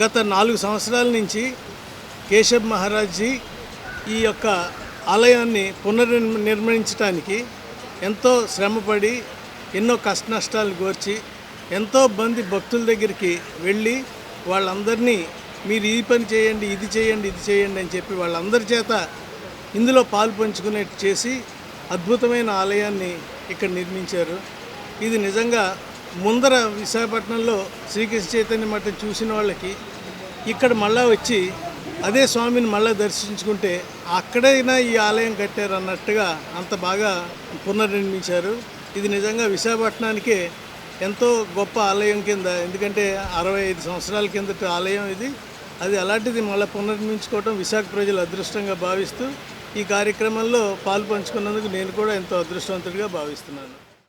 గత నాలుగు సంవత్సరాల నుంచి కేశవ్ మహారాజ్జీ ఈ యొక్క ఆలయాన్ని పునర్నిర్మించడానికి ఎంతో శ్రమపడి ఎన్నో కష్ట నష్టాలు కోర్చి ఎంతో మంది భక్తుల దగ్గరికి వెళ్ళి వాళ్ళందరినీ మీరు ఈ పని చేయండి ఇది చేయండి ఇది చేయండి అని చెప్పి వాళ్ళందరి చేత ఇందులో పాలు పంచుకునేట్టు చేసి అద్భుతమైన ఆలయాన్ని ఇక్కడ నిర్మించారు. ఇది నిజంగా ముందర విశాఖపట్నంలో శ్రీకృష్ణ చైతన్య మఠం చూసిన వాళ్ళకి ఇక్కడ మళ్ళా వచ్చి అదే స్వామిని మళ్ళీ దర్శించుకుంటే అక్కడైనా ఈ ఆలయం కట్టారు అన్నట్టుగా అంత బాగా పునర్నిర్మించారు. ఇది నిజంగా విశాఖపట్నానికే ఎంతో గొప్ప ఆలయం కింద ఎందుకంటే అరవై ఐదు సంవత్సరాల కిందట ఆలయం ఇది. అది అలాంటిది మళ్ళీ పునర్నిర్మించుకోవడం విశాఖ ప్రజలు అదృష్టంగా భావిస్తూ ఈ కార్యక్రమంలో పాలు పంచుకున్నందుకు నేను కూడా ఎంతో అదృష్టవంతుడిగా భావిస్తున్నాను.